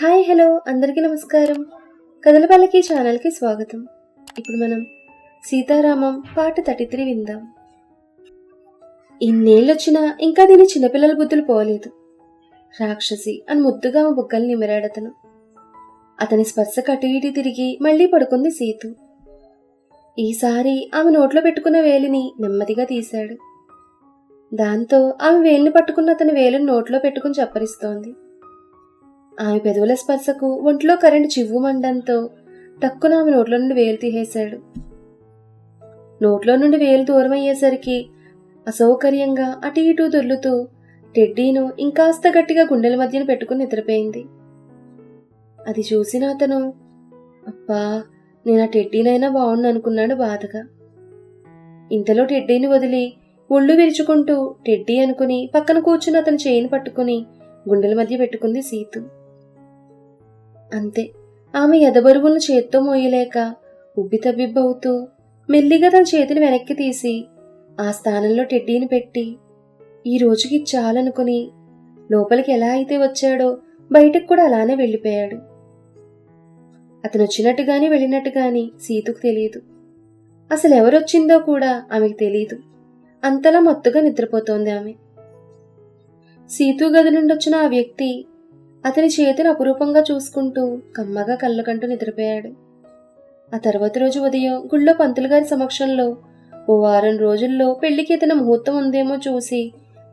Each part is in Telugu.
Hi hello. అందరికీ నమస్కారం. కథలపల్లకి ఛానల్కి స్వాగతం. ఇప్పుడు మనం సీతారామం పాట థర్టీ త్రీ విందాం. ఇన్నేళ్ళొచ్చినా ఇంకా దీని చిన్నపిల్లల బుద్ధులు పోలేదు. రాక్షసి అని ముద్దుగా ఆమె బుగ్గలు నిమిరాడతను. అతని స్పర్శకు అటు ఇటు తిరిగి మళ్ళీ పడుకుంది సీతు. ఈసారి ఆమె నోట్లో పెట్టుకున్న వేలిని నెమ్మదిగా తీశాడు. దాంతో ఆమె వేలిని పట్టుకున్న అతని వేలుని నోట్లో పెట్టుకుని చప్పరిస్తోంది. ఆమె పెదవుల స్పర్శకు ఒంట్లో కరెంటు చివ్వుమండంతో టక్కున ఆమె నోట్లో నుండి వేలు తీసేశాడు. నోట్లో నుండి వేలు దూరం అయ్యేసరికి అసౌకర్యంగా అటు ఇటు దొర్లుతూ టెడ్డీను ఇంకాస్త గట్టిగా గుండెల మధ్యన పెట్టుకుని నిద్రపోయింది. అది చూసిన అతను అబ్బా నేను ఆ టెడ్డీనైనా బాగుండు అనుకున్నాడు బాధగా. ఇంతలో టెడ్డీని వదిలి ఒళ్ళు విరుచుకుంటూ టెడ్డీ అనుకుని పక్కన కూర్చుని అతని చేయిని పట్టుకుని గుండెల మధ్య పెట్టుకుంది సీతు. అంతే. ఆమె ఎదబరువులను చేత్తో మోయలేక ఉబ్బితబ్బిబ్బవుతూ మెల్లిగా తన చేతిని వెనక్కి తీసి ఆ స్థానంలో టెడ్డీని పెట్టి ఈ రోజుకి చాలనుకుని లోపలికి ఎలా అయితే వచ్చాడో బయటకు కూడా అలానే వెళ్ళిపోయాడు. అతను వచ్చినట్టుగాని వెళ్ళినట్టుగాని సీతకు తెలియదు. అసలు ఎవరొచ్చిందో కూడా ఆమెకు తెలియదు అంతలా మత్తుగా నిద్రపోతోంది ఆమె. సీతు గది నుండి వచ్చిన ఆ వ్యక్తి అతని చేతిని అపురూపంగా చూసుకుంటూ కమ్మగా కళ్ళకంటూ నిద్రపోయాడు. ఆ తర్వాత రోజు ఉదయం గుళ్ళో పంతులు గారి సమక్షంలో ఓ వారం రోజుల్లో పెళ్ళికి ఏదైనా ముహూర్తం ఉందేమో చూసి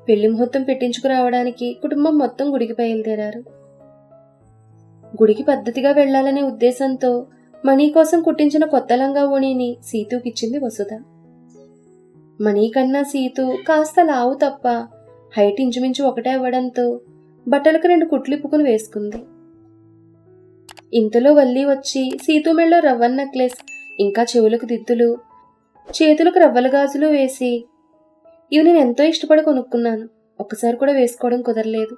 పెళ్ళి ముహూర్తం పెట్టించుకురావడానికి కుటుంబం మొత్తం గుడికి బయలుదేరారు. గుడికి పద్ధతిగా వెళ్ళాలనే ఉద్దేశంతో మణి కోసం కుట్టించిన కొత్త లంగా ఓణిని సీతూకిచ్చింది వసుధ. మణి కన్నా సీతు కాస్త లావు తప్ప హైట్ ఇంచుమించు ఒకటే అవ్వడంతో బట్టలకు రెండు కుట్లు ఇప్పుకుని వేసుకుంది. ఇంతలో వల్లి వచ్చి సీతుమెళ్ళలో రవ్వన్ నెక్లెస్ ఇంకా చెవులకు దిద్దులు చేతులకు రవ్వల గాజులు వేసి ఇవి నేను ఎంతో ఇష్టపడి కొనుక్కున్నాను. ఒక్కసారి కూడా వేసుకోవడం కుదరలేదు.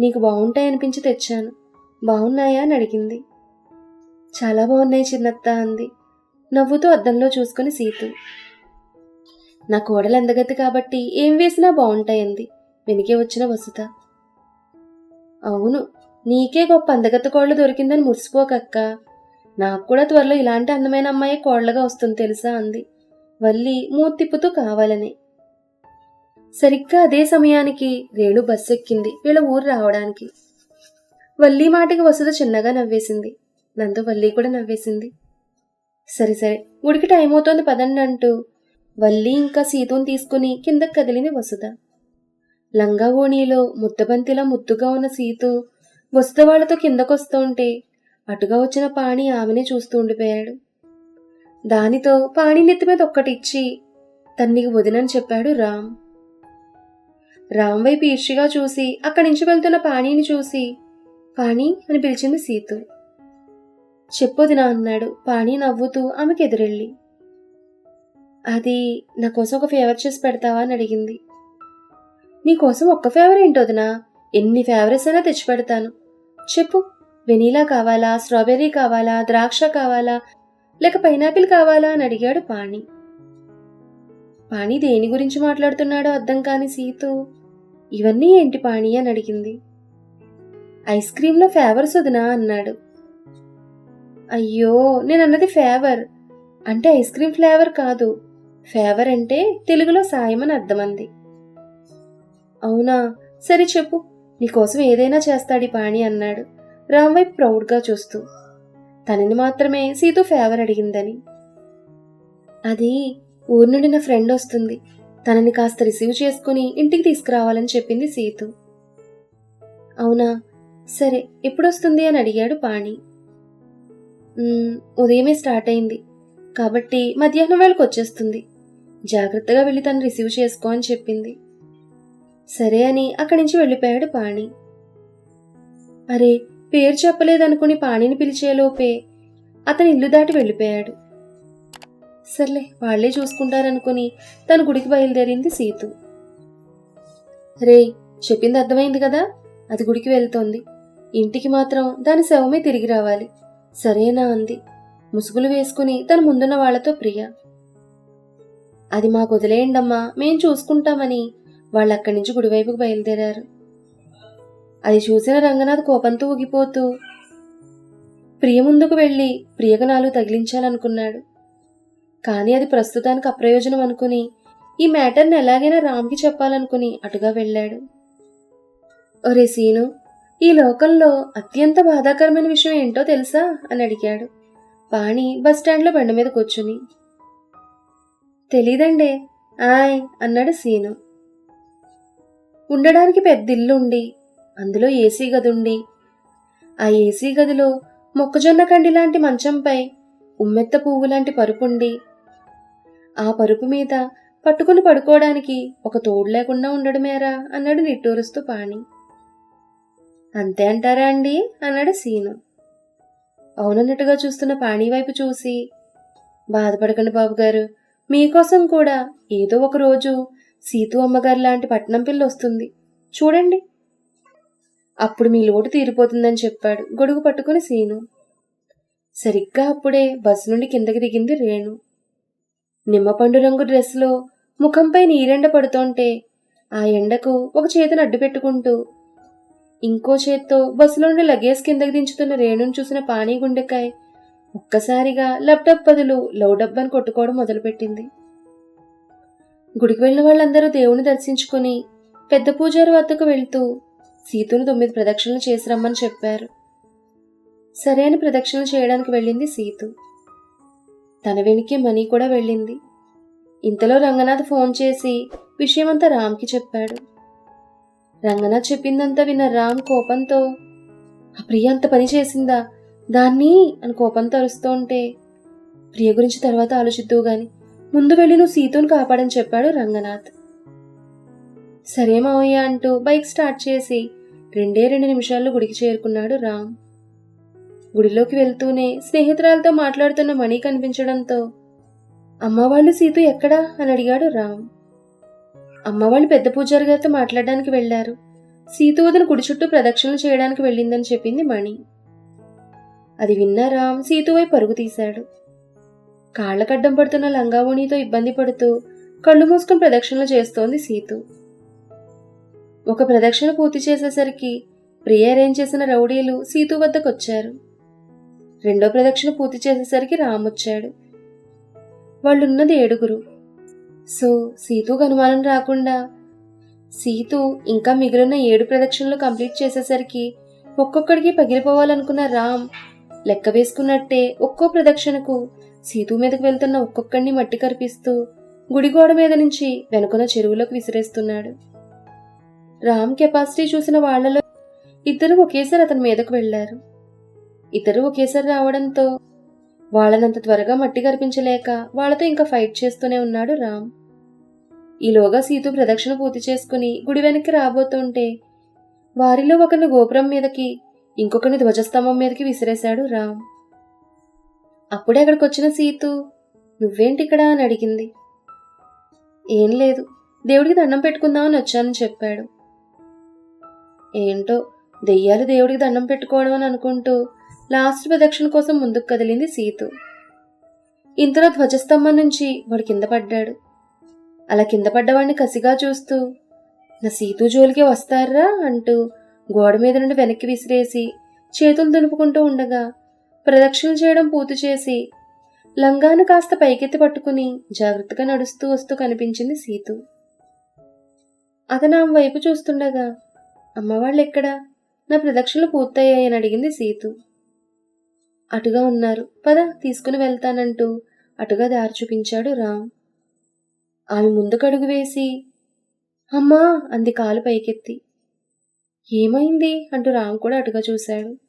నీకు బాగుంటాయి అనిపించి తెచ్చాను. బాగున్నాయా? అని అడిగింది. చాలా బాగున్నాయి చిన్నత్త అంది. నవ్వుతూ అద్దంలో చూసుకుని సీతు నా కోడలు అందగతి కాబట్టి ఏం వేసినా బాగుంటాయంది. వెనకే వచ్చిన వసుత. అవును. నీకే గొప్ప అందగత్త కోళ్ళు దొరికిందని మురిసిపోకక్క. నాకు కూడా త్వరలో ఇలాంటి అందమైన అమ్మాయి కోళ్ళగా వస్తుంది తెలుసా అంది. వల్లి మూతిప్పుతూ కావాలని. సరిగ్గా అదే సమయానికి రేణు బస్సు ఎక్కింది వీళ్ళ ఊరు రావడానికి. వల్లి మాటకి వసుధ చిన్నగా నవ్వేసింది. దాంతో వల్లి కూడా నవ్వేసింది. సరే సరే గుడికి టైం అవుతోంది పదండి అంటూ వల్లి ఇంకా సీతుని తీసుకుని కిందకి కదిలింది వసుధ. లంగా ఓణిలో ముద్దబంతిలా ముద్దుగా ఉన్న సీతు వసుద కిందకొస్తుంటే అటుగా వచ్చిన పాణి ఆమెనే చూస్తూ ఉండిపోయాడు. దానితో పాణి నెత్తి మీద ఒక్కటిచ్చి తన్నికి వదినని చెప్పాడు రామ్. రామ్ వైపు ఈర్షిగా చూసి అక్కడి నుంచి వెళ్తున్న పాణిని చూసి పాణి అని పిలిచింది సీతు. చెప్పొదినా అన్నాడు పాణి నవ్వుతూ ఆమెకు ఎదురెళ్ళి అది నా కోసం ఒక ఫేవర్ చేసి పెడతావా అని అడిగింది. నీకోసం ఒక్క ఫేవర్ ఏంటోదినా ఎన్ని ఫేవరెట్స్ అయినా తెచ్చిపెడతాను. చెప్పు వెనీలా కావాలా స్ట్రాబెర్రీ కావాలా ద్రాక్ష కావాలా లేక పైనాపిల్ కావాలా అని అడిగాడు పాణి. పాణి దేని గురించి మాట్లాడుతున్నాడో అర్థం కాని సీతు ఇవన్నీ ఏంటి పాణి అని అడిగింది. ఐస్ క్రీంలో ఫేవర్స్ వదినా అన్నాడు. అయ్యో నేను అన్నది ఫేవర్ అంటే ఐస్ క్రీమ్ ఫ్లేవర్ కాదు. ఫేవర్ అంటే తెలుగులో సాయం అని అర్థమంది. అవునా? సరే చెప్పు. నీకోసం ఏదైనా చేస్తాడు ఈ పాణి అన్నాడు. రామ్వైపు ప్రౌడ్గా చూస్తూ. తనని మాత్రమే సీతు ఫేవర్ అడిగిందని. అది ఊరి నుండి నా ఫ్రెండ్ వస్తుంది. తనని కాస్త రిసీవ్ చేసుకుని ఇంటికి తీసుకురావాలని చెప్పింది సీతు. అవునా? సరే ఎప్పుడొస్తుంది అని అడిగాడు పాణి. ఉదయమే స్టార్ట్ అయింది. కాబట్టి మధ్యాహ్నం వేళకు వచ్చేస్తుంది జాగ్రత్తగా వెళ్ళి తను రిసీవ్ చేసుకో అని చెప్పింది. సరే అని అక్కడి నుంచి వెళ్ళిపోయాడు పాణి. అరే పేరు చెప్పలేదనుకుని పాణిని పిలిచేలోపే అతని ఇల్లు దాటి వెళ్ళిపోయాడు. సర్లే వాళ్ళే చూసుకుంటారనుకుని తన గుడికి బయలుదేరింది సీతు. రే చెప్పింది అర్థమైంది కదా? అది గుడికి వెళ్తోంది. ఇంటికి మాత్రం దాని శవమే తిరిగి రావాలి. సరేనా అంది. ముసుగులు వేసుకుని తన ముందున్న వాళ్ళతో ప్రియ. అది మాకు వదిలేయండమ్మా మేం చూసుకుంటామని వాళ్ళు అక్కడి నుంచి గుడివైపుకు బయలుదేరారు. అది చూసిన రంగనాథ్ కోపంతో ఊగిపోతూ ప్రియ ముందుకు వెళ్ళి ప్రియకు నాలుగు తగిలించాలనుకున్నాడు. కానీ అది ప్రస్తుతానికి అప్రయోజనం అనుకుని ఈ మ్యాటర్ని ఎలాగైనా రామ్కి చెప్పాలనుకుని అటుగా వెళ్ళాడు. ఒరే సీను ఈ లోకంలో అత్యంత బాధాకరమైన విషయం ఏంటో తెలుసా? అని అడిగాడు. పాణి బస్ స్టాండ్లో బండి మీద కూర్చుని. తెలీదండే. ఆయ్ అన్నాడు సీను. ఉండడానికి పెద్ద ఇల్లు ఉండి అందులో ఏసీ గదుండి. ఆ ఏసీ గదిలో మొక్కజొన్న కండి లాంటి మంచంపై ఉమ్మెత్త పువ్వు లాంటి పరుపుండి. ఆ పరుపు మీద పట్టుకుని పడుకోవడానికి ఒక తోడు లేకుండా ఉండడమేరా అన్నాడు నిట్టూరుస్తూ పాణి. అంతే అంటారా అండి? అన్నాడు సీను. అవునన్నట్టుగా చూస్తున్న పాణి వైపు చూసి బాధపడకండి బాబు గారు మీకోసం కూడా ఏదో ఒక రోజు సీతు అమ్మగారు లాంటి పట్నం పిల్ల వస్తుంది. చూడండి. అప్పుడు మీ లోటు తీరిపోతుందని చెప్పాడు గొడుగు పట్టుకుని సీను. సరిగ్గా అప్పుడే బస్సు నుండి కిందకి దిగింది రేణు. నిమ్మపండు రంగు డ్రెస్లో ముఖంపై నీరెండ పడుతోంటే ఆ ఎండకు ఒక చేతిని అడ్డు పెట్టుకుంటూ ఇంకో చేత్తో బస్సులో నుండి లగేజ్ కిందకి దించుతున్న రేణుని చూసిన పానీ గుండెకాయ ఒక్కసారిగా లప్టప్ బదులు లవ్ డబ్బని కొట్టుకోవడం మొదలుపెట్టింది. గుడికి వెళ్ళిన వాళ్ళందరూ దేవుని దర్శించుకుని పెద్ద పూజారి వద్దకు వెళ్తూ సీతును తొమ్మిది ప్రదక్షిణలు చేసి రమ్మని చెప్పారు. సరైన ప్రదక్షిణలు చేయడానికి వెళ్ళింది సీతు. తన వెనుకే మనీ కూడా వెళ్ళింది. ఇంతలో రంగనాథ్ ఫోన్ చేసి విషయమంతా రామ్కి చెప్పాడు. రంగనాథ్ చెప్పిందంతా విన్న రామ్ కోపంతో ఆ ప్రియ అంత పని చేసిందా? దాన్ని? అని కోపంతో అరుస్తూ ఉంటే ప్రియ గురించి తర్వాత ఆలోచిద్దువు గాని. ముందు వెళ్ళి నువ్వు సీతను కాపాడని చెప్పాడు రంగనాథ్. సరే మావయ్య అంటూ బైక్ స్టార్ట్ చేసి రెండే రెండు నిమిషాల్లో గుడికి చేరుకున్నాడు రామ్. గుడిలోకి వెళ్తూనే స్నేహితురాలతో మాట్లాడుతున్న మణి కనిపించడంతో అమ్మవాళ్ళు సీత సీతు ఎక్కడా? అని అడిగాడు రామ్. అమ్మవాళ్ళు పెద్ద పూజారి గారితో మాట్లాడడానికి వెళ్ళారు సీతు వదిన గుడి చుట్టూ ప్రదక్షిణలు చేయడానికి వెళ్ళిందని చెప్పింది మణి. అది విన్న రామ్ సీతువై పరుగు తీశాడు. కాళ్ళకడ్డం పడుతున్న లంగావోణితో ఇబ్బంది పడుతూ కళ్ళు మూసుకుని ప్రదక్షిణలు చేస్తోంది సీతు. ఒక ప్రదక్షిణ పూర్తి చేసేసరికి ప్రియ అరేంజ్ చేసిన రౌడీలు సీతు వద్దకు వచ్చారు రెండో ప్రదక్షిణ పూర్తి చేసేసరికి రామ్ వచ్చాడు వాళ్ళున్నది ఏడుగురు. సో సీతుకు అనుమానం రాకుండా సీతు ఇంకా మిగిలిన ఏడు ప్రదక్షిణలు కంప్లీట్ చేసేసరికి ఒక్కొక్కడికి పగిలిపోవాలనుకున్న రామ్ లెక్క వేసుకున్నట్టే ఒక్కో ప్రదక్షిణకు సీతు మీదకు వెళ్తున్న ఒక్కొక్కడిని మట్టి కరిపిస్తూ గుడి గోడ మీద నుంచి వెనుకున్న చెరువులోకి విసిరేస్తున్నాడు. రామ్ కెపాసిటీ చూసిన వాళ్ళలో ఇద్దరు ఒకేసారి అతని మీదకు వెళ్ళారు ఇద్దరు ఒకేసారి రావడంతో వాళ్ళనంత త్వరగా మట్టి కనిపించలేక వాళ్ళతో ఇంకా ఫైట్ చేస్తూనే ఉన్నాడు రామ్. ఈలోగా సీతు ప్రదక్షిణ పూర్తి చేసుకుని గుడి వెనక్కి రాబోతుంటే వారిలో ఒకరిని గోపురం మీదకి ఇంకొకరిని ధ్వజస్తంభం మీదకి విసిరేశాడు రామ్. అప్పుడే అక్కడికి వచ్చిన సీతు నువ్వేంటి ఇక్కడ అని అడిగింది. ఏం లేదు దేవుడికి దండం పెట్టుకుందామని వచ్చానని చెప్పాడు. ఏంటో దెయ్యాలు దేవుడికి దండం పెట్టుకోవడం అని అనుకుంటూ లాస్ట్ ప్రదక్షిణ కోసం ముందుకు కదిలింది సీతు. ఇంతలో ధ్వజస్తంభం నుంచి వాడు కింద పడ్డాడు. అలా కింద పడ్డవాడిని కసిగా చూస్తూ నా సీతు జోలికి వస్తారా? అంటూ గోడ మీద నుండి వెనక్కి విసిరేసి చేతులు దులుపుకుంటూ ఉండగా ప్రదక్షిణ చేయడం పూర్తి చేసి లంగాను కాస్త పైకెత్తి పట్టుకుని జాగ్రత్తగా నడుస్తూ వస్తూ కనిపించింది సీతు. అతను ఆమె వైపు చూస్తుండగా అమ్మవాళ్ళు ఎక్కడా నా ప్రదక్షిణలు పూర్తయ్యాయని అడిగింది సీతు. అటుగా ఉన్నారు. పద తీసుకుని వెళ్తానంటూ అటుగా దారి చూపించాడు రామ్. ఆమె ముందుకడుగు వేసి అమ్మా అంది కాలు పైకెత్తి. ఏమైంది? అంటూ రామ్ కూడా అటుగా చూశాడు.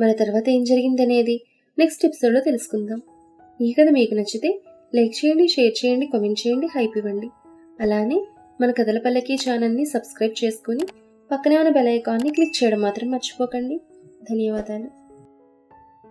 మన తర్వాత ఏం జరిగిందనేది నెక్స్ట్ ఎపిసోడ్లో తెలుసుకుందాం. ఈ కథ మీకు నచ్చితే లైక్ చేయండి షేర్ చేయండి కామెంట్ చేయండి హైప్ ఇవ్వండి. అలానే మన కథల పల్లకి ఛానల్ని సబ్స్క్రైబ్ చేసుకుని పక్కనే ఉన్న బెల్ ఐకాన్ని క్లిక్ చేయడం మాత్రం మర్చిపోకండి. ధన్యవాదాలు.